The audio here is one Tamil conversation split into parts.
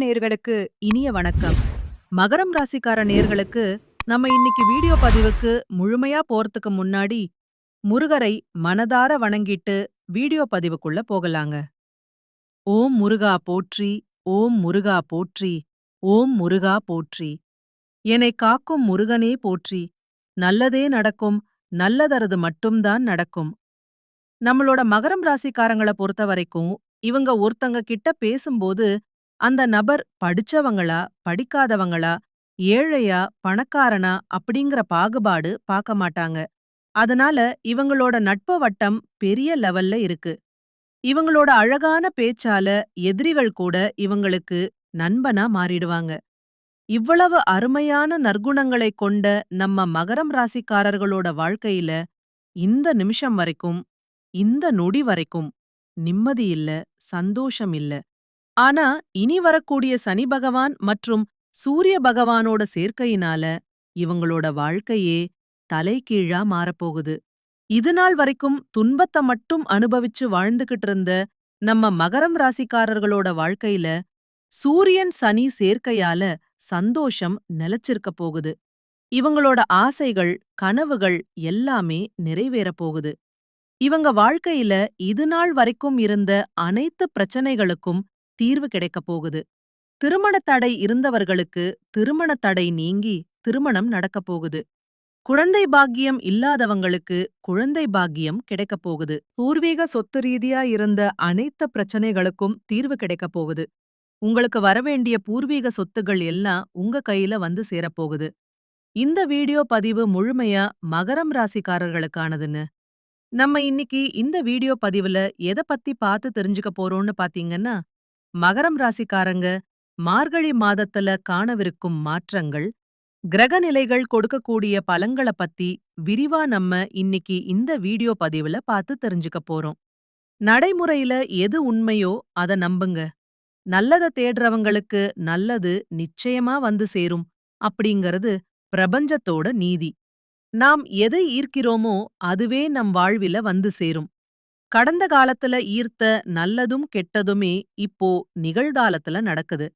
நேர்களுக்கு இனிய வணக்கம். மகரம் ராசிக்கார நேர்களுக்கு நம்ம இன்னைக்கு வீடியோ பதிவுக்கு முழுமையா போறதுக்கு முன்னாடி முருகரை மனதார வணங்கிட்டு வீடியோ பதிவுக்குள்ள போகலாங்க. ஓம் முருகா போற்றி ஓம் முருகா போற்றி ஓம் முருகா போற்றி. என்னை காக்கும் முருகனே போற்றி நல்லதே நடக்கும் நல்லதரது மட்டும்தான் நடக்கும். நம்மளோட மகரம் ராசிக்காரங்கள பொறுத்த வரைக்கும் இவங்க ஒருத்தங்க கிட்ட பேசும்போது அந்த நபர் படிச்சவங்களா படிக்காதவங்களா ஏழையா பணக்காரனா அப்படிங்கிற பாகுபாடு பார்க்க மாட்டாங்க. அதனால இவங்களோட நட்பு வட்டம் பெரிய லெவல்ல இருக்கு. இவங்களோட அழகான பேச்சால எதிரிகள் கூட இவங்களுக்கு நண்பனா மாறிடுவாங்க. இவ்வளவு அருமையான நற்குணங்களை கொண்ட நம்ம மகரம் ராசிக்காரர்களோட வாழ்க்கையில இந்த நிமிஷம் வரைக்கும் இந்த நொடி வரைக்கும் நிம்மதி இல்ல சந்தோஷம் இல்ல. ஆனா இனி வரக்கூடிய சனி பகவான் மற்றும் சூரிய பகவானோட சேர்க்கையினால இவங்களோட வாழ்க்கையே தலைகீழா மாறப்போகுது. இது நாள் வரைக்கும் துன்பத்தை மட்டும் அனுபவிச்சு வாழ்ந்துகிட்டு இருந்த நம்ம மகரம் ராசிக்காரர்களோட வாழ்க்கையில சூரியன் சனி சேர்க்கையால சந்தோஷம் நிலச்சிருக்க போகுது. இவங்களோட ஆசைகள் கனவுகள் எல்லாமே நிறைவேறப் போகுது. இவங்க வாழ்க்கையில இது நாள் வரைக்கும் இருந்த அனைத்து பிரச்சனைகளுக்கும் தீர்வு கிடைக்கப் போகுது. திருமணத் தடை இருந்தவர்களுக்கு திருமணத் தடை நீங்கி திருமணம் நடக்கப் போகுது. குழந்தை பாக்கியம் இல்லாதவங்களுக்கு குழந்தை பாக்கியம் கிடைக்கப் போகுது. பூர்வீக சொத்து ரீதியா இருந்த அனைத்து பிரச்சனைகளுக்கும் தீர்வு கிடைக்கப் போகுது. உங்களுக்கு வரவேண்டிய பூர்வீக சொத்துகள் எல்லாம் உங்க கையில வந்து சேரப்போகுது இந்த வீடியோ பதிவு முழுமையா மகரம் ராசிக்காரர்களுக்கானதுன்னு. நம்ம இன்னைக்கு இந்த வீடியோ பதிவுல எதை பத்தி பார்த்து தெரிஞ்சுக்க போறோம்னு பாத்தீங்கன்னா மகரம் ராசிக்காரங்க மார்கழி மாதத்துல காணவிருக்கும் மாற்றங்கள் கிரகநிலைகள் கொடுக்கக்கூடிய பலங்கள பத்தி விரிவா நம்ம இன்னைக்கு இந்த வீடியோ பதிவுல பார்த்து தெரிஞ்சுக்க போறோம். நடைமுறையில எது உண்மையோ அத நம்புங்க. நல்லத தேடுறவங்களுக்கு நல்லது நிச்சயமா வந்து சேரும் அப்படிங்கறது பிரபஞ்சத்தோட நீதி. நாம் எதை ஈர்க்கிறோமோ அதுவே நம் வாழ்வில வந்து சேரும். கடந்த காலத்துல ஈர்த்த நல்லதும் கெட்டதுமே இப்போ நிகழ்காலத்துல நடக்குது.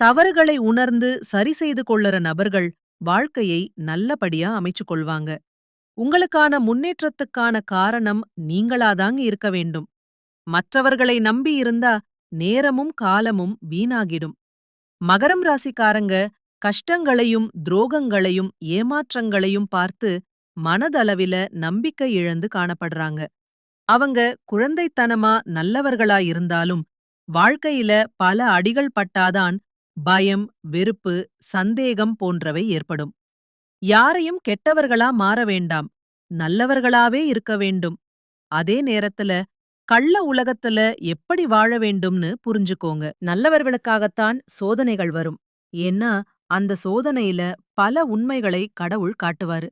தவறுகளை உணர்ந்து சரி செய்து கொள்ளுற நபர்கள் வாழ்க்கையை நல்லபடியா அமைச்சு கொள்வாங்க. உங்களுக்கான முன்னேற்றத்துக்கான காரணம் நீங்களாதாங்க இருக்க வேண்டும். மற்றவர்களை நம்பி இருந்தா நேரமும் காலமும் வீணாகிடும். மகரம் ராசிக்காரங்க கஷ்டங்களையும் துரோகங்களையும் ஏமாற்றங்களையும் பார்த்து மனதளவில நம்பிக்கை இழந்து காணப்படுறாங்க. அவங்க குழந்தைத்தனமா நல்லவர்களா இருந்தாலும் வாழ்க்கையில பல அடிகள் பட்டாதான் பயம் வெறுப்பு சந்தேகம் போன்றவை ஏற்படும். யாரையும் கெட்டவர்களா மாற வேண்டாம். நல்லவர்களாவே இருக்க வேண்டும். அதே நேரத்துல கள்ள உலகத்துல எப்படி வாழ வேண்டும்னு புரிஞ்சுக்கோங்க. நல்லவர்களுக்காகத்தான் சோதனைகள் வரும். ஏன்னா அந்த சோதனையில பல உண்மைகளை கடவுள் காட்டுவாரு.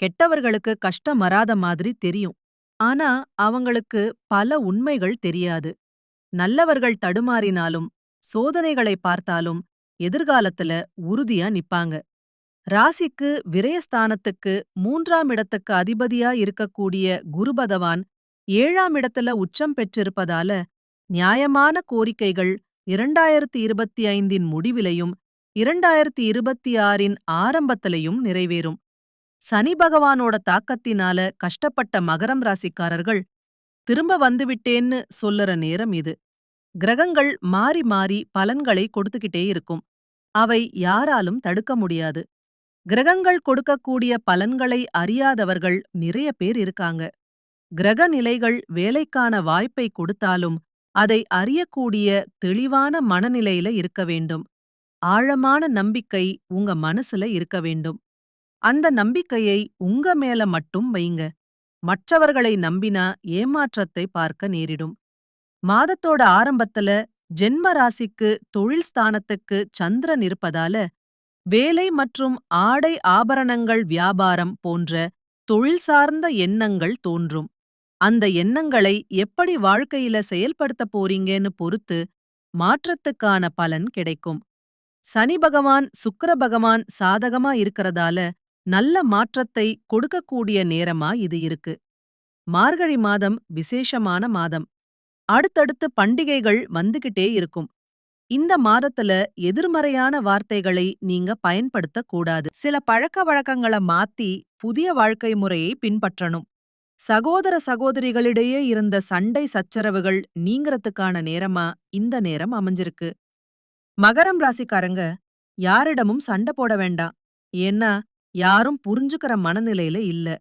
கெட்டவர்களுக்கு கஷ்டம் வராத மாதிரி தெரியும். ஆனா அவங்களுக்கு பல உண்மைகள் தெரியாது. நல்லவர்கள் தடுமாறினாலும் சோதனைகளை பார்த்தாலும் எதிர்காலத்துல உறுதியா நிப்பாங்க. ராசிக்கு விரயஸ்தானத்துக்கு மூன்றாம் இடத்துக்கு அதிபதியா இருக்கக்கூடிய குரு பகவான் ஏழாம் இடத்துல உச்சம் பெற்றிருப்பதால நியாயமான கோரிக்கைகள் இரண்டாயிரத்தி இருபத்தி ஐந்தின் முடிவிலையும் இரண்டாயிரத்தி இருபத்தி ஆறின் ஆரம்பத்திலையும் நிறைவேறும். சனி பகவானோட தாக்கத்தினால கஷ்டப்பட்ட மகரம் ராசிக்காரர்கள் திரும்ப வந்துவிட்டேன்னு சொல்லுற நேரம் இது. கிரகங்கள் மாறி மாறி பலன்களை கொடுத்துக்கிட்டே இருக்கும். அவை யாராலும் தடுக்க முடியாது. கிரகங்கள் கொடுக்கக்கூடிய பலன்களை அறியாதவர்கள் நிறைய பேர் இருக்காங்க. கிரக நிலைகள் வேலைக்கான வாய்ப்பை கொடுத்தாலும் அதை அறியக்கூடிய தெளிவான மனநிலையில இருக்க வேண்டும். ஆழமான நம்பிக்கை உங்க மனசுல இருக்க வேண்டும். அந்த நம்பிக்கையை உங்க மேல மட்டும் வைங்க. மற்றவர்களை நம்பினா ஏமாற்றத்தை பார்க்க நேரிடும். மாதத்தோட ஆரம்பத்துல ஜென்ம ராசிக்கு தொழில் ஸ்தானத்துக்கு சந்திரன் இருப்பதால வேலை மற்றும் ஆடை ஆபரணங்கள் வியாபாரம் போன்ற தொழில் சார்ந்த எண்ணங்கள் தோன்றும். அந்த எண்ணங்களை எப்படி வாழ்க்கையில செயல்படுத்த போறீங்கன்னு பொறுத்து மாற்றத்துக்கான பலன் கிடைக்கும். சனி பகவான் சுக்கர பகவான் சாதகமா இருக்கறதால நல்ல மாற்றத்தை கொடுக்கக்கூடிய நேரமா இது இருக்கு. மார்கழி மாதம் விசேஷமான மாதம். அடுத்தடுத்து பண்டிகைகள் வந்துகிட்டே இருக்கும். இந்த மாதத்துல எதிர்மறையான வார்த்தைகளை நீங்க பயன்படுத்தக்கூடாது. சில பழக்க வழக்கங்கள மாத்தி புதிய வாழ்க்கை முறையை பின்பற்றணும். சகோதர சகோதரிகளிடையே இருந்த சண்டை சச்சரவுகள் நீங்கறதுக்கான நேரமா இந்த நேரம் அமைஞ்சிருக்கு. மகரம் ராசிக்காரங்க யாரிடமும் சண்டை போட வேண்டாம். ஏன்னா யாரும் புரிஞ்சுக்கிற மனநிலையில இல்ல.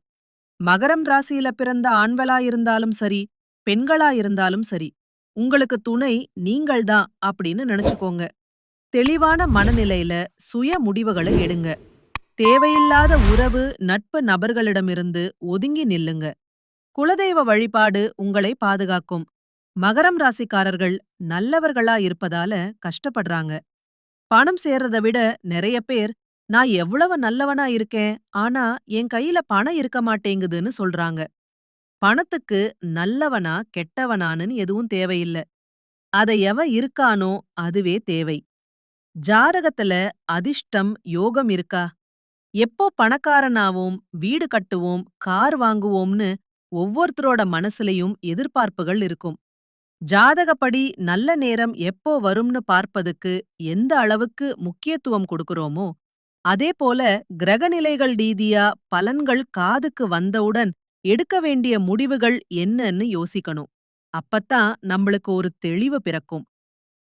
மகரம் ராசியில பிறந்த ஆண்களா இருந்தாலும் சரி பெண்களா இருந்தாலும் சரி உங்களுக்கு துணை நீங்கள்தான் அப்படின்னு நினைச்சுக்கோங்க. தெளிவான மனநிலையில சுய முடிவுகளை எடுங்க. தேவையில்லாத உறவு நட்பு நபர்களிடமிருந்து ஒதுங்கி நில்லுங்க. குலதெய்வ வழிபாடு உங்களை பாதுகாக்கும். மகரம் ராசிக்காரர்கள் நல்லவர்களா இருப்பதால கஷ்டப்படுறாங்க. பணம் சேர்றத விட நிறைய பேர் நான் எவ்வளவு நல்லவனா இருக்கேன் ஆனா என் கையில பணம் இருக்க மாட்டேங்குதுன்னு சொல்றாங்க. பணத்துக்கு நல்லவனா கெட்டவனான்னு எதுவும் தேவையில்ல. அத எவ இருக்கானோ அதுவே தேவை. ஜாதகத்துல அதிர்ஷ்டம் யோகம் இருக்கா? எப்போ பணக்காரனாவோம் வீடு கட்டுவோம் கார் வாங்குவோம்னு ஒவ்வொருத்தரோட மனசுலயும் எதிர்பார்ப்புகள் இருக்கும். ஜாதகப்படி நல்ல நேரம் எப்போ வரும்னு பார்ப்பதுக்கு எந்த அளவுக்கு முக்கியத்துவம் கொடுக்கறோமோ அதே போல கிரகநிலைகள் ரீதியா பலன்கள் காதுக்கு வந்தவுடன் எடுக்க வேண்டிய முடிவுகள் என்னன்னு யோசிக்கணும். அப்பத்தான் நம்மளுக்கு ஒரு தெளிவு பிறக்கும்.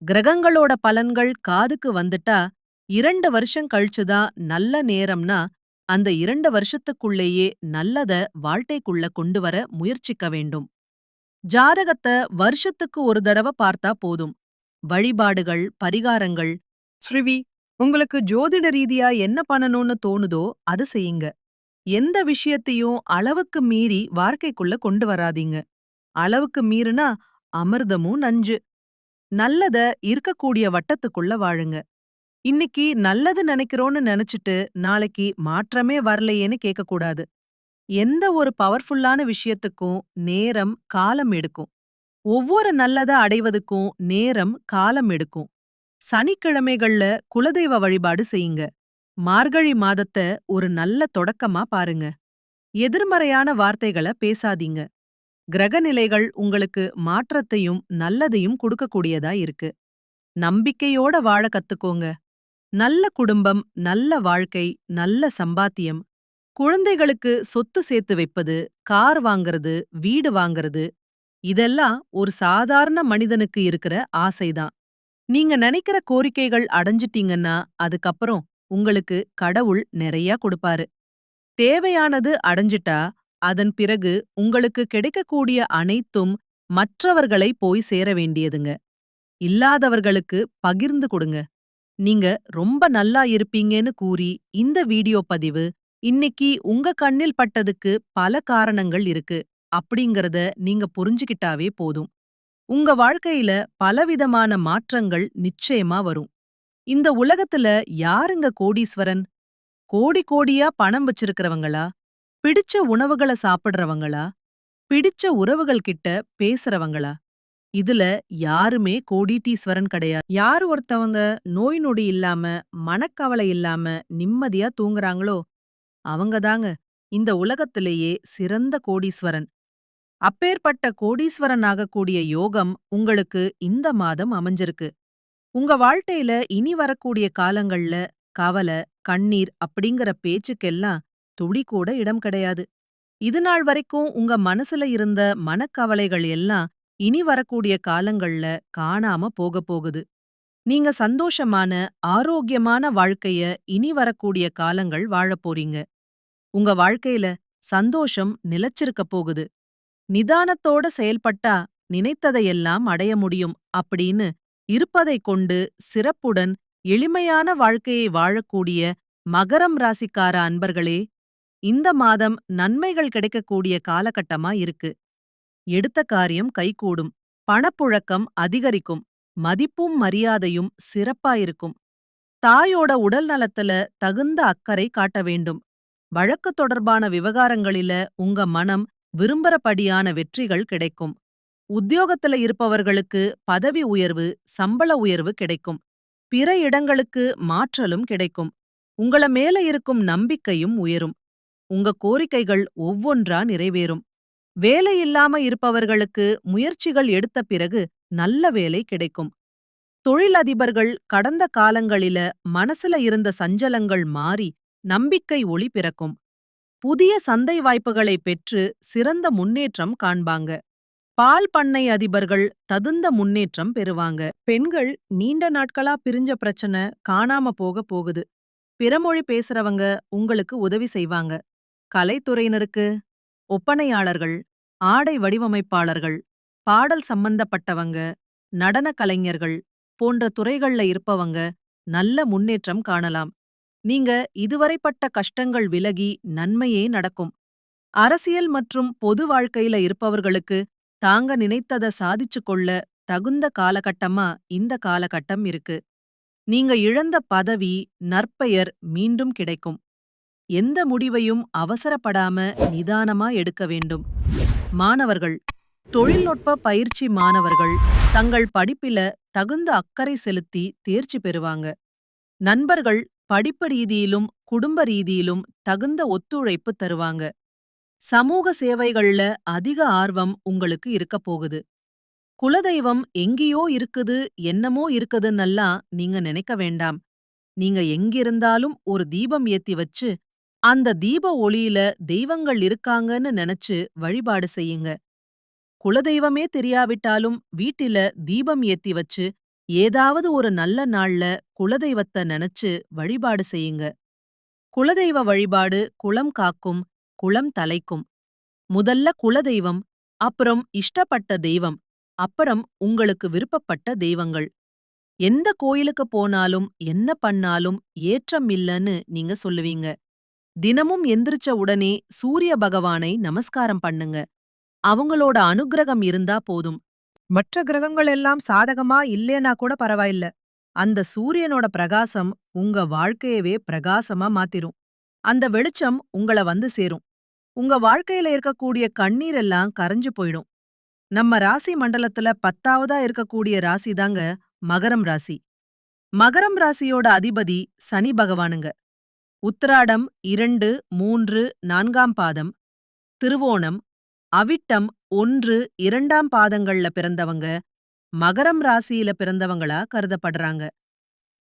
கிரகங்களோட பலன்கள் காதுக்கு வந்துட்டா இரண்டு வருஷம் கழிச்சுதான் நல்ல நேரம்னா அந்த இரண்டு வருஷத்துக்குள்ளேயே நல்லத வாழ்க்கைக்குள்ள கொண்டு வர முயற்சிக்க வேண்டும். ஜாதகத்தை வருஷத்துக்கு ஒரு தடவை பார்த்தா போதும். வழிபாடுகள் பரிகாரங்கள் ஸ்ருவி உங்களுக்கு ஜோதிட ரீதியா என்ன பண்ணணும்னு தோணுதோ அது செய்யுங்க. எந்த விஷயத்தையும் அளவுக்கு மீறி வாழ்க்கைக்குள்ள கொண்டு வராதீங்க. அளவுக்கு மீறினா அமிர்தமும் நஞ்சு. நல்லத இருக்கக்கூடிய வட்டத்துக்குள்ள வாழுங்க. இன்னைக்கு நல்லது நினைக்கிறோன்னு நினைச்சிட்டு நாளைக்கு மாற்றமே வரலையேன்னு கேட்கக்கூடாது. எந்த ஒரு பவர்ஃபுல்லான விஷயத்துக்கும் நேரம் காலம் எடுக்கும். ஒவ்வொரு நல்லத அடைவதுக்கும் நேரம் காலம் எடுக்கும். சனிக்கிழமைகள்ல குலதெய்வ வழிபாடு செய்யுங்க. மார்கழி மாதத்த ஒரு நல்ல தொடக்கமா பாருங்க. எதிர்மறையான வார்த்தைகள பேசாதீங்க. கிரகநிலைகள் உங்களுக்கு மாற்றத்தையும் நல்லதையும் கொடுக்கக்கூடியதா இருக்கு. நம்பிக்கையோட வாழ கத்துக்கோங்க. நல்ல குடும்பம் நல்ல வாழ்க்கை நல்ல சம்பாத்தியம். குழந்தைகளுக்கு சொத்து சேர்த்து வைப்பது கார் வாங்கறது வீடு வாங்கறது இதெல்லாம் ஒரு சாதாரண மனிதனுக்கு இருக்கிற ஆசைதான். நீங்க நினைக்கிற கோரிக்கைகள் அடைஞ்சிட்டீங்கன்னா அதுக்கப்புறம் உங்களுக்கு கடவுள் நிறைய கொடுப்பாரு. தேவையானது அடைஞ்சிட்டா அதன் பிறகு உங்களுக்கு கிடைக்கக்கூடிய அனைத்தும் மற்றவர்களை போய் சேர வேண்டியதுங்க. இல்லாதவர்களுக்கு பகிர்ந்து கொடுங்க. நீங்க ரொம்ப நல்லா இருப்பீங்கன்னு கூறி இந்த வீடியோ பதிவு இன்னைக்கு உங்க கண்ணில் பட்டதுக்கு பல காரணங்கள் இருக்கு. அப்படிங்கறத நீங்க புரிஞ்சுக்கிட்டாவே போதும். உங்க வாழ்க்கையில பலவிதமான மாற்றங்கள் நிச்சயமா வரும். இந்த உலகத்துல யாருங்க கோடீஸ்வரன்? கோடி கோடியா பணம் வச்சிருக்கிறவங்களா? பிடிச்ச உணவுகளை சாப்பிடுறவங்களா? பிடிச்ச உறவுகள் கிட்ட பேசுறவங்களா? இதுல யாருமே கோடீட்டீஸ்வரன் கிடையாது. யார் ஒருத்தவங்க நோய் நொடி இல்லாம மனக்கவலை இல்லாம நிம்மதியா தூங்குறாங்களோ அவங்கதாங்க இந்த உலகத்திலேயே சிறந்த கோடீஸ்வரன். அப்பேற்பட்ட கோடீஸ்வரன் ஆகக்கூடிய யோகம் உங்களுக்கு இந்த மாதம் அமைஞ்சிருக்கு. உங்க வாழ்க்கையில இனி வரக்கூடிய காலங்கள்ல கவலை கண்ணீர் அப்படிங்கிற பேச்சுக்கெல்லாம் துளி கூட இடம் கிடையாது. இது நாள் வரைக்கும் உங்க மனசுல இருந்த மனக்கவலைகள் எல்லாம் இனி வரக்கூடிய காலங்கள்ல காணாம போக போகுது. நீங்க சந்தோஷமான ஆரோக்கியமான வாழ்க்கைய இனி வரக்கூடிய காலங்கள் வாழப் போறீங்க. உங்க வாழ்க்கையில சந்தோஷம் நிலச்சிருக்க போகுது. நிதானத்தோட செயல்பட்டா நினைத்ததையெல்லாம் அடைய முடியும் அப்படின்னு இருப்பதைக் கொண்டு சிறப்புடன் எளிமையான வாழ்க்கையை வாழக்கூடிய மகரம் ராசிக்கார அன்பர்களே இந்த மாதம் நன்மைகள் கிடைக்கக்கூடிய காலகட்டமா இருக்கு. எடுத்த காரியம் கைகூடும் பணப்புழக்கம் அதிகரிக்கும் மதிப்பும் மரியாதையும் சிறப்பாயிருக்கும் தாயோட உடல் நலத்துல தகுந்த அக்கறை காட்ட வேண்டும். வழக்கு தொடர்பான விவகாரங்களில உங்க மனம் விரும்புறபடியான வெற்றிகள் கிடைக்கும். உத்தியோகத்துல இருப்பவர்களுக்கு பதவி உயர்வு சம்பள உயர்வு கிடைக்கும். பிற இடங்களுக்கு மாற்றலும் கிடைக்கும். உங்கள மேல இருக்கும் நம்பிக்கையும் உயரும். உங்க கோரிக்கைகள் ஒவ்வொன்றா நிறைவேறும். வேலையில்லாம இருப்பவர்களுக்கு முயற்சிகள் எடுத்த பிறகு நல்ல வேலை கிடைக்கும். தொழிலதிபர்கள் கடந்த காலங்களில மனசுல இருந்த சஞ்சலங்கள் மாறி நம்பிக்கை ஒளி பிறக்கும். புதிய சந்தை வாய்ப்புகளை பெற்று சிறந்த முன்னேற்றம் காண்பாங்க. பால் பண்ணை அதிபர்கள் தகுந்த முன்னேற்றம் பெறுவாங்க. பெண்கள் நீண்ட நாட்களா பிரிஞ்ச பிரச்சனை காணாம போக போகுது. பிறமொழி பேசுறவங்க உங்களுக்கு உதவி செய்வாங்க. கலைத்துறையினருக்கு ஒப்பனையாளர்கள் ஆடை வடிவமைப்பாளர்கள் பாடல் சம்பந்தப்பட்டவங்க நடன கலைஞர்கள் போன்ற துறைகள்ல இருப்பவங்க நல்ல முன்னேற்றம் காணலாம். நீங்க இதுவரைப்பட்ட கஷ்டங்கள் விலகி நன்மையே நடக்கும். அரசியல் மற்றும் பொது வாழ்க்கையில இருப்பவர்களுக்கு தாங்க நினைத்தத சாதிச்சு கொள்ள தகுந்த காலகட்டமா இந்த காலகட்டம் இருக்கு. நீங்க இழந்த பதவி நற்பெயர் மீண்டும் கிடைக்கும். எந்த முடிவையும் அவசரப்படாம நிதானமா எடுக்க வேண்டும். மாணவர்கள் தொழில்நுட்ப பயிற்சி மாணவர்கள் தங்கள் படிப்பில தகுந்த அக்கறை செலுத்தி தேர்ச்சி பெறுவாங்க. நண்பர்கள் படிப்பு ரீதியிலும் குடும்ப ரீதியிலும் தகுந்த ஒத்துழைப்பு தருவாங்க. சமூக சேவைகள்ல அதிக ஆர்வம் உங்களுக்கு இருக்க போகுது. குலதெய்வம் எங்கேயோ இருக்குது என்னமோ இருக்குதுன்னெல்லாம் நீங்க நினைக்க வேண்டாம். நீங்க எங்கிருந்தாலும் ஒரு தீபம் ஏத்தி வச்சு அந்த தீப ஒளியில தெய்வங்கள் இருக்காங்கன்னு நினைச்சு வழிபாடு செய்யுங்க. குலதெய்வமே தெரியாவிட்டாலும் வீட்டில தீபம் ஏத்தி வச்சு ஏதாவது ஒரு நல்ல நாள்ல குலதெய்வத்த நினைச்சு வழிபாடு செய்யுங்க. குலதெய்வ வழிபாடு குளம் காக்கும் குளம் தலைக்கும். முதல்ல குலதெய்வம் அப்புறம் இஷ்டப்பட்ட தெய்வம் அப்புறம் உங்களுக்கு விருப்பப்பட்ட தெய்வங்கள். எந்த கோயிலுக்கு போனாலும் என்ன பண்ணாலும் ஏற்றம் இல்லன்னு நீங்க சொல்லுவீங்க. தினமும் எந்திரிச்ச உடனே சூரிய பகவானை நமஸ்காரம் பண்ணுங்க. அவங்களோட அனுக்கிரகம் இருந்தா போதும். மற்ற கிரகங்கள் எல்லாம் சாதகமா இல்லேனா கூட பரவாயில்ல. அந்த சூரியனோட பிரகாசம் உங்க வாழ்க்கையவே பிரகாசமா மாத்திரும். அந்த வெளிச்சம் உங்கள வந்து சேரும். உங்க வாழ்க்கையில இருக்கக்கூடிய கண்ணீர் எல்லாம் கரைஞ்சு போயிடும். நம்ம ராசி மண்டலத்துல பத்தாவதா இருக்கக்கூடிய ராசி தாங்க மகரம் ராசி. மகரம் ராசியோட அதிபதி சனி பகவானுங்க. உத்திராடம் இரண்டு மூன்று நான்காம் பாதம் திருவோணம் அவிட்டம் ஒன்று இரண்டாம் பாதங்கள்ல பிறந்தவங்க மகரம் ராசியில பிறந்தவங்களா கருதப்படுறாங்க.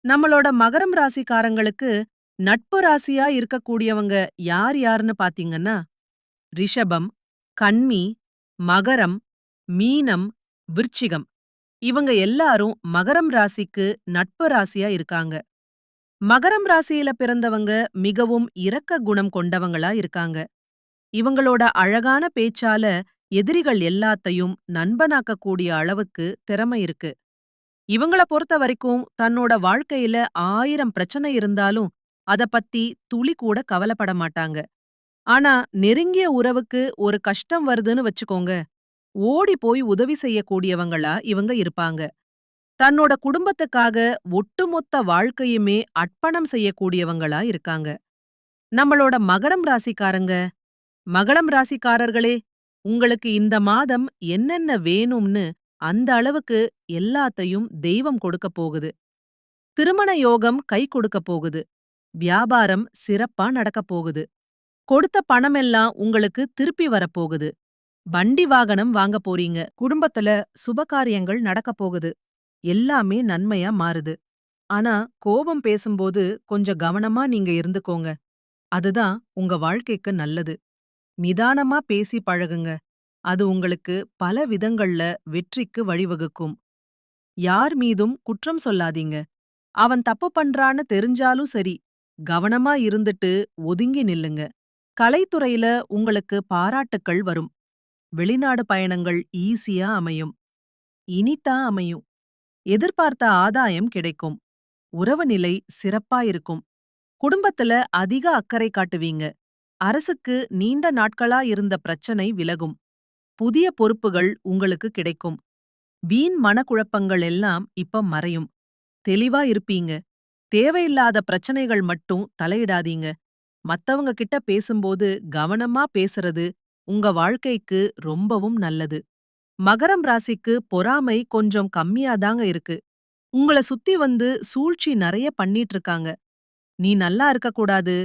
நம்மளோட மகரம் ராசிக்காரங்களுக்கு நட்பு ராசியா இருக்கக்கூடியவங்க யார் யாருன்னு பாத்தீங்கன்னா ரிஷபம் கன்மி மகரம் மீனம் விருச்சிகம். இவங்க எல்லாரும் மகரம் ராசிக்கு நட்பு ராசியா இருக்காங்க. மகரம் ராசியில பிறந்தவங்க மிகவும் இரக்க குணம் கொண்டவங்களா இருக்காங்க. இவங்களோட அழகான பேச்சால எதிரிகள் எல்லாத்தையும் நண்பனாக்கக்கூடிய அளவுக்கு திறமை இருக்கு. இவங்கள பொறுத்த வரைக்கும் தன்னோட வாழ்க்கையில ஆயிரம் பிரச்சனை இருந்தாலும் அத பத்தி துளி கூட கவலைப்பட மாட்டாங்க. ஆனா நெருங்கிய உறவுக்கு ஒரு கஷ்டம் வருதுன்னு வச்சுக்கோங்க ஓடி போய் உதவி செய்யக்கூடியவங்களா இவங்க இருப்பாங்க. தன்னோட குடும்பத்துக்காக ஒட்டுமொத்த வாழ்க்கையுமே அர்ப்பணம் செய்யக்கூடியவங்களா இருக்காங்க. நம்மளோட மகரம் ராசிக்காரங்க மகளம் ராசிக்காரர்களே உங்களுக்கு இந்த மாதம் என்னென்ன வேணும்னு அந்த அளவுக்கு எல்லாத்தையும் தெய்வம் கொடுக்க போகுது. திருமண யோகம் கை கொடுக்க போகுது. வியாபாரம் சிறப்பா நடக்கப் போகுது. கொடுத்த பணமெல்லாம் உங்களுக்கு திருப்பி வரப்போகுது வண்டி வாகனம் வாங்க போறீங்க. குடும்பத்துல சுபகாரியங்கள் நடக்க போகுது. எல்லாமே நன்மையா மாறுது. ஆனா கோபம் பேசும்போது கொஞ்சம் கவனமா நீங்க இருந்துக்கோங்க. அதுதான் உங்க வாழ்க்கைக்கு நல்லது. நிதானமா பேசி பழகுங்க. அது உங்களுக்கு பல விதங்கள்ல வெற்றிக்கு வழிவகுக்கும். யார் மீதும் குற்றம் சொல்லாதீங்க. அவன் தப்பு பண்றான்னு தெரிஞ்சாலும் சரி கவனமா இருந்துட்டு ஒதுங்கி நில்லுங்க. கலைத்துறையில உங்களுக்கு பாராட்டுக்கள் வரும். வெளிநாடு பயணங்கள் ஈஸியா அமையும். இனித்தா அமையும். எதிர்பார்த்த ஆதாயம் கிடைக்கும். உறவு நிலை சிறப்பா இருக்கும். குடும்பத்துல அதிக அக்கறை காட்டுவீங்க. அரசுக்கு நீண்ட நாட்களா இருந்த பிரச்சனை விலகும். புதிய பொறுப்புகள் உங்களுக்கு கிடைக்கும். வீண் மனக்குழப்பங்கள் எல்லாம் இப்ப மறையும். தெளிவா இருப்பீங்க. தேவையில்லாத பிரச்சனைகள் மட்டும் தலையிடாதீங்க. மத்தவங்க கிட்ட பேசும்போது கவனமா பேசுறது உங்க வாழ்க்கைக்கு ரொம்பவும் நல்லது. மகரம் ராசிக்கு பொறாமை கொஞ்சம் கம்மியாதாங்க இருக்கு. உங்கள சுத்தி வந்து சூழ்ச்சி நிறைய பண்ணிட்டு இருக்காங்க. நீ நல்லா இருக்கக்கூடாது.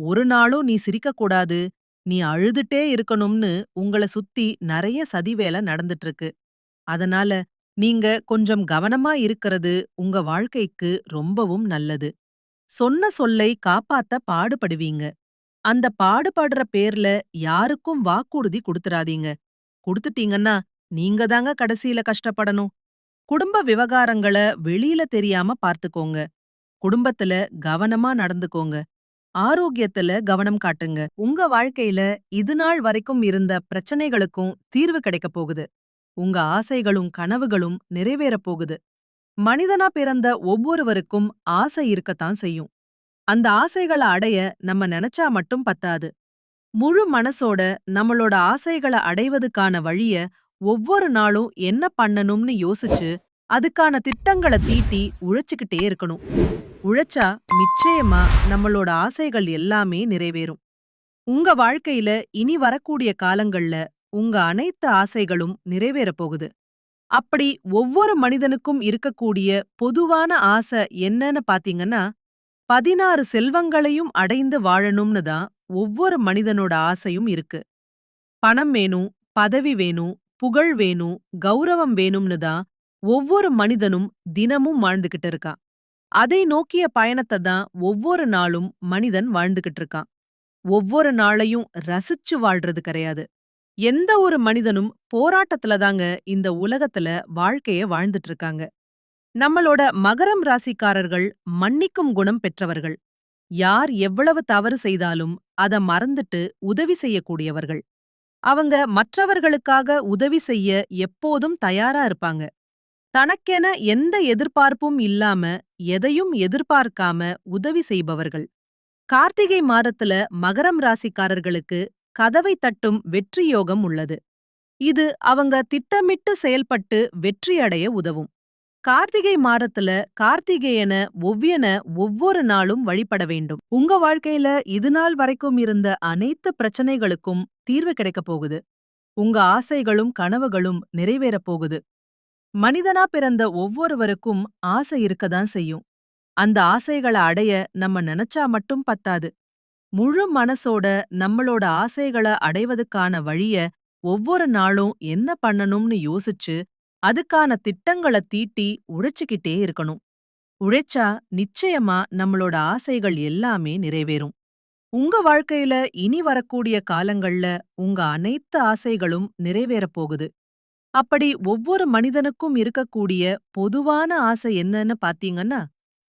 ஒரு நாளும் நீ சிரிக்க கூடாது நீ அழுதுட்டே இருக்கணும்னு உங்கள சுத்தி நிறைய சதிவேலை நடந்துட்டு இருக்கு அதனால நீங்க கொஞ்சம் கவனமா இருக்கிறது உங்க வாழ்க்கைக்கு ரொம்பவும் நல்லது. சொன்ன சொல்லை காப்பாத்த பாடுபடுவீங்க. அந்த பாடுபடுற பேர்ல யாருக்கும் வாக்குறுதி குடுத்துறாதீங்க. குடுத்துட்டீங்கன்னா, நீங்க தாங்க கடைசியில கஷ்டப்படணும். குடும்ப விவகாரங்கள வெளியில தெரியாம பார்த்துக்கோங்க. குடும்பத்துல கவனமா நடந்துக்கோங்க. ஆரோக்கியத்துல கவனம் காட்டுங்க. உங்க வாழ்க்கையில இதுநாள் வரைக்கும் இருந்த பிரச்சனைகளுக்கும் தீர்வு கிடைக்கப் போகுது. உங்க ஆசைகளும் கனவுகளும் நிறைவேறப் போகுது. மனிதனா பிறந்த ஒவ்வொருவருக்கும் ஆசை இருக்கத்தான் செய்யும். அந்த ஆசைகள அடைய நம்ம நினைச்சா மட்டும் பத்தாது. முழு மனசோட நம்மளோட ஆசைகள அடைவதுக்கான வழிய ஒவ்வொரு நாளும் என்ன பண்ணணும்னு யோசிச்சு, அதுக்கான திட்டங்கள தீட்டி உழைச்சுக்கிட்டே இருக்கணும். உழைச்சா நிச்சயமா நம்மளோட ஆசைகள் எல்லாமே நிறைவேறும். உங்க வாழ்க்கையில இனி வரக்கூடிய காலங்கள்ல உங்க அனைத்து ஆசைகளும் நிறைவேறப் போகுது. அப்படி ஒவ்வொரு மனிதனுக்கும் இருக்கக்கூடிய பொதுவான ஆசை என்னன்னு பாத்தீங்கன்னா, 16 செல்வங்களையும் அடைந்து வாழணும்னு தான் ஒவ்வொரு மனிதனோட ஆசையும் இருக்கு. பணம் வேணும், பதவி வேணும், புகழ் வேணும், கௌரவம் வேணும்னு தான் ஒவ்வொரு மனிதனும் தினமும் வாழ்ந்துகிட்டு இருக்கான். அதை நோக்கிய பயணத்தை தான் ஒவ்வொரு நாளும் மனிதன் வாழ்ந்துகிட்டு இருக்கான். ஒவ்வொரு நாளையும் ரசிச்சு வாழ்றது கிடையாது. எந்த ஒரு மனிதனும் போராட்டத்துல தாங்க இந்த உலகத்துல வாழ்க்கைய வாழ்ந்துட்டு இருக்காங்க. நம்மளோட மகரம் ராசிக்காரர்கள் மன்னிக்கும் குணம் பெற்றவர்கள். யார் எவ்வளவு தவறு செய்தாலும் அத மறந்துட்டு உதவி செய்யக்கூடியவர்கள். அவங்க மற்றவர்களுக்காக உதவி செய்ய எப்போதும் தயாரா இருப்பாங்க. தனக்கென எந்த எதிர்பார்ப்பும் இல்லாம எதையும் எதிர்பார்க்காம உதவி செய்பவர்கள். கார்த்திகை மாதத்துல மகரம் ராசிக்காரர்களுக்கு கதவை தட்டும் வெற்றி யோகம் உள்ளது. இது அவங்க திட்டமிட்டு செயல்பட்டு வெற்றி அடைய உதவும். கார்த்திகை மாதத்துல கார்த்திகேயன ஒவ்வியன ஒவ்வொரு நாளும் வழிபட வேண்டும். உங்க வாழ்க்கையில இதுநாள் வரைக்கும் இருந்த அனைத்து பிரச்சனைகளுக்கும் தீர்வு கிடைக்கப் போகுது. உங்க ஆசைகளும் கனவுகளும் நிறைவேறப் போகுது. மனிதனா பிறந்த ஒவ்வொருவருக்கும் ஆசை இருக்கதான் செய்யும். அந்த ஆசைகள அடைய நம்ம நினைச்சா மட்டும் பத்தாது. முழு மனசோட நம்மளோட ஆசைகள அடைவதுக்கான வழிய ஒவ்வொரு நாளும் என்ன பண்ணணும்னு யோசிச்சு, அதுக்கான திட்டங்களை தீட்டி உழைச்சுக்கிட்டே இருக்கணும். உழைச்சா நிச்சயமா நம்மளோட ஆசைகள் எல்லாமே நிறைவேறும். உங்க வாழ்க்கையில இனி வரக்கூடிய காலங்கள்ல உங்க அனைத்து ஆசைகளும் நிறைவேறப் போகுது. அப்படி ஒவ்வொரு மனிதனுக்கும் இருக்கக்கூடிய பொதுவான ஆசை என்னன்னு பாத்தீங்கன்னா,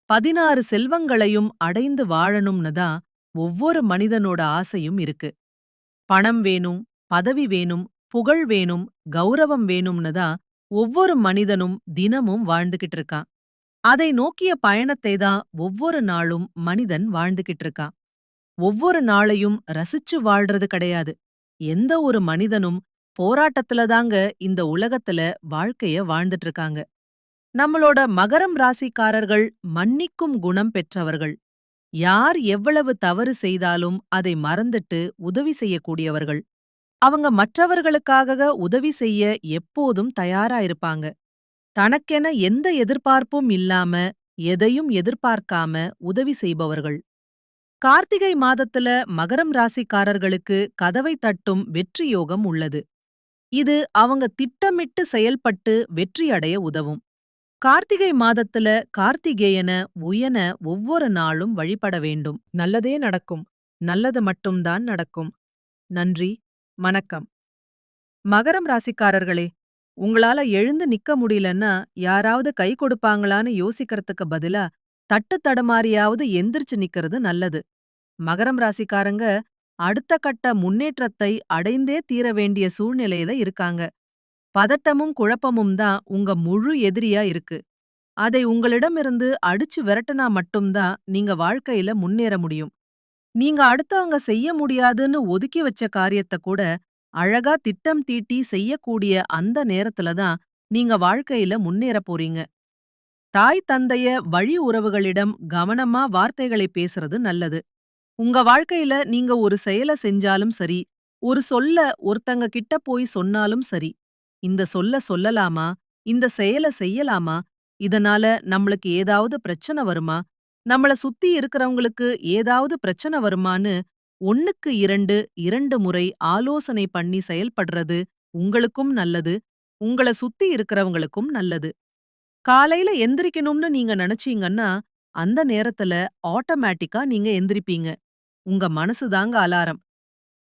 16 செல்வங்களையும் அடைந்து வாழணும்னு தான் ஒவ்வொரு மனிதனோட ஆசையும் இருக்கு. பணம் வேணும், பதவி வேணும், புகழ் வேணும், கௌரவம் வேணும்னு தான் ஒவ்வொரு மனிதனும் தினமும் வாழ்ந்துகிட்டு இருக்கான். அதை நோக்கிய பயணத்தை தான் ஒவ்வொரு நாளும் மனிதன் வாழ்ந்துகிட்டு இருக்கான். ஒவ்வொரு நாளையும் ரசிச்சு வாழ்றது கிடையாது. எந்த ஒரு மனிதனும் போராட்டத்துல தாங்க இந்த உலகத்துல வாழ்க்கைய வாழ்ந்துட்டு இருக்காங்க. நம்மளோட மகரம் ராசிக்காரர்கள் மன்னிக்கும் குணம் பெற்றவர்கள். யார் எவ்வளவு தவறு செய்தாலும் அதை மறந்துட்டு உதவி செய்யக்கூடியவர்கள். அவங்க மற்றவர்களுக்காக உதவி செய்ய எப்போதும் தயாரா இருப்பாங்க. தனக்கென எந்த எதிர்பார்ப்பும் இல்லாம எதையும் எதிர்பார்க்காம உதவி செய்பவர்கள். கார்த்திகை மாதத்துல மகரம் ராசிக்காரர்களுக்கு கதவை தட்டும் வெற்றி யோகம் உள்ளது. இது அவங்க திட்டமிட்டு செயல்பட்டு வெற்றி அடைய உதவும். கார்த்திகை மாதத்துல கார்த்திகேயன உயன ஒவ்வொரு நாளும் வழிபட வேண்டும். நல்லதே நடக்கும். நல்லது மட்டும்தான் நடக்கும். நன்றி, வணக்கம். மகரம் ராசிக்காரர்களே, உங்களால எழுந்து நிக்க முடியலன்னா யாராவது கை கொடுப்பாங்களான்னு யோசிக்கிறதுக்கு பதிலா தட்டு தடுமாறியாவது எந்திரிச்சு நிக்கிறது நல்லது. மகரம் ராசிக்காரங்க அடுத்த கட்ட முன்னேற்றத்தை அடைந்தே தீர வேண்டிய சூழ்நிலையில இருக்காங்க. பதட்டமும் குழப்பமும் தான் உங்க முழு எதிரியா இருக்கு. அதை உங்களிடமிருந்து அடிச்சு விரட்டுனா மட்டும்தான் நீங்க வாழ்க்கையில முன்னேற முடியும். நீங்க அடுத்தவங்க செய்ய முடியாதுன்னு ஒதுக்கி வச்ச காரியத்த கூட அழகா திட்டம் தீட்டி செய்யக்கூடிய அந்த நேரத்துல தான் நீங்க வாழ்க்கையில முன்னேற போறீங்க. தாய் தந்தைய வழி உறவுகளிடம் கவனமா வார்த்தைகளை பேசுறது நல்லது. உங்க வாழ்க்கையில நீங்க ஒரு செயல செஞ்சாலும் சரி, ஒரு சொல்ல ஒருத்தங்க கிட்ட போய் சொன்னாலும் சரி, இந்த சொல்ல சொல்லலாமா, இந்த செயல செய்யலாமா, இதனால நம்மளுக்கு ஏதாவது பிரச்சனை வருமா, நம்மள சுத்தி இருக்கிறவங்களுக்கு ஏதாவது பிரச்சனை வருமான்னு ஒண்ணுக்கு இரண்டு, இரண்டு முறை ஆலோசனை பண்ணி செயல்படுறது உங்களுக்கும் நல்லது, உங்கள சுத்தி இருக்கிறவங்களுக்கும் நல்லது. காலையில எந்திரிக்கணும்னு நீங்க நினைச்சீங்கன்னா, அந்த நேரத்துல ஆட்டோமேட்டிக்கா நீங்க எந்திரிப்பீங்க. உங்க மனசுதாங்க அலாரம்.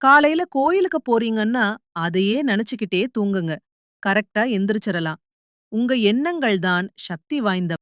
காலையில கோயிலுக்கு போறீங்கன்னா, அதையே நினைச்சுக்கிட்டே தூங்குங்க. கரெக்டா எந்திரிச்சிடலாம் உங்க எண்ணங்கள் தான் சக்தி வாய்ந்த